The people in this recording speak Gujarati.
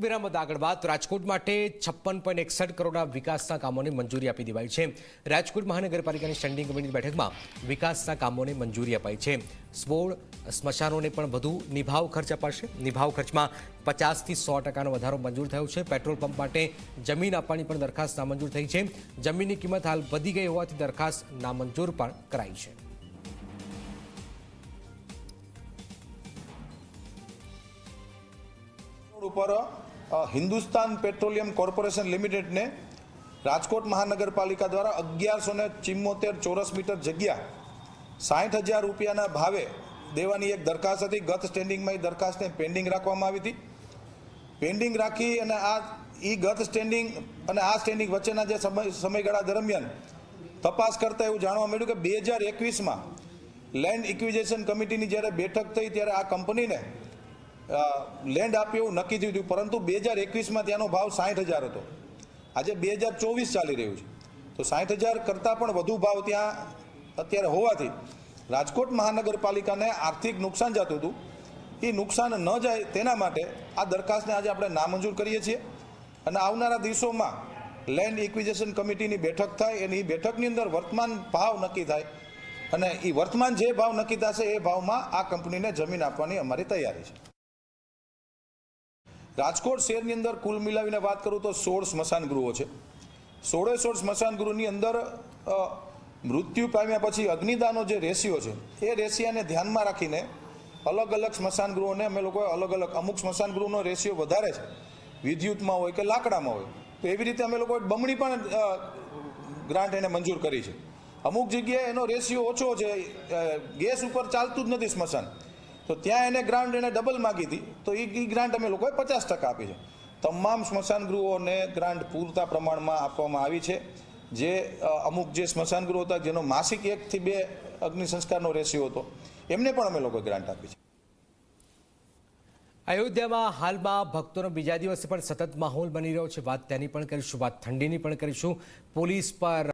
વિરામ બાદ આગળ વાત. રાજકોટ માટે છપ્પન પોઈન્ટ એકસઠ કરોડના વિકાસના કામોને મંજૂરી આપી દેવાઈ છે. રાજકોટ મહાનગરપાલિકાની સ્ટેન્ડિંગ કમિટીની બેઠકમાં વિકાસના કામોને મંજૂરી અપાઈ છે. સ્વોળ સ્મશાનોને પણ વધુ નિભાવ ખર્ચ અપાશે. નિભાવ ખર્ચમાં પચાસથી સો ટકાનો વધારો મંજૂર થયો છે. પેટ્રોલ પંપ માટે જમીન આપવાની પણ દરખાસ્ત નામંજૂર થઈ છે. જમીનની કિંમત હાલ વધી ગઈ હોવાથી દરખાસ્ત નામંજૂર પણ કરાઈ છે. ઉપર હિન્દુસ્તાન પેટ્રોલિયમ કોર્પોરેશન લિમિટેડને રાજકોટ મહાનગરપાલિકા દ્વારા અગિયારસો ને ચિમ્મોતેર ચોરસ મીટર જગ્યા સાઠ હજાર રૂપિયાના ભાવે દેવાની એક દરખાસ્ત હતી. ગત સ્ટેન્ડિંગમાં એ દરખાસ્તને પેન્ડિંગ રાખવામાં આવી હતી. પેન્ડિંગ રાખી અને આ એ ગત સ્ટેન્ડિંગ અને આ સ્ટેન્ડિંગ વચ્ચેના જે સમય, સમયગાળા દરમિયાન તપાસ કરતાં એવું જાણવા મળ્યું કે બે હજાર એકવીસમાં લેન્ડ ઇક્વિઝેશન કમિટીની જ્યારે બેઠક થઈ ત્યારે આ કંપનીને લેન્ડ આપ્યું એવું નક્કી થયું હતું, પરંતુ બે હજાર એકવીસમાં ત્યાંનો ભાવ સાઠ હજાર હતો. આજે બે હજાર ચોવીસ ચાલી રહ્યું છે. તો સાઠ હજાર કરતાં પણ વધુ ભાવ ત્યાં અત્યારે હોવાથી રાજકોટ મહાનગરપાલિકાને આર્થિક નુકસાન જતું હતું. એ નુકસાન ન જાય તેના માટે આ દરખાસ્તને આજે આપણે નામંજૂર કરીએ છીએ. અને આવનારા દિવસોમાં લેન્ડ ઇક્વિઝેશન કમિટીની બેઠક થાય અને એ બેઠકની અંદર વર્તમાન ભાવ નક્કી થાય. અને એ વર્તમાન જે ભાવ નક્કી થશે એ ભાવમાં આ કંપનીને જમીન આપવાની અમારી તૈયારી છે. રાજકોટ શહેરની અંદર કુલ મિલાવીને વાત કરું તો સોળ સ્મશાન ગૃહો છે. સોળે સોળ સ્મશાન ગૃહની અંદર મૃત્યુ પામ્યા પછી અગ્નિદાનો જે રેશિયો છે, એ રેશિયાને ધ્યાનમાં રાખીને અલગ અલગ સ્મશાન ગૃહોને અમે લોકોએ અલગ અલગ અમુક સ્મશાન ગૃહનો રેશિયો વધારે છે. વિદ્યુતમાં હોય કે લાકડામાં હોય. તો એવી રીતે અમે લોકોએ બમણી પણ ગ્રાન્ટ એને મંજૂર કરી છે. અમુક જગ્યાએ એનો રેશિયો ઓછો છે ગેસ ઉપર ચાલતું જ નથી સ્મશાન. તો ત્યાં એને ગ્રાન્ટ એને ડબલ માગી હતી. તો એ ગ્રાન્ટ અમે લોકોએ પચાસ ટકા આપી છે. તમામ સ્મશાન ગૃહોને ગ્રાન્ટ પૂરતા પ્રમાણમાં આપવામાં આવી છે. જે અમુક જે સ્મશાન ગૃહ હતા, જેનો માસિક એકથી બે અગ્નિ સંસ્કારનો રેશિયો હતો, એમને પણ અમે લોકોએ ગ્રાન્ટ આપી છે. અયોધ્યામાં હાલમાં ભક્તોનો બીજા દિવસે પણ સતત માહોલ બની રહ્યો છે. વાત તેની પણ કરીશું, વાત ઠંડીની પણ કરીશું. પોલીસ પર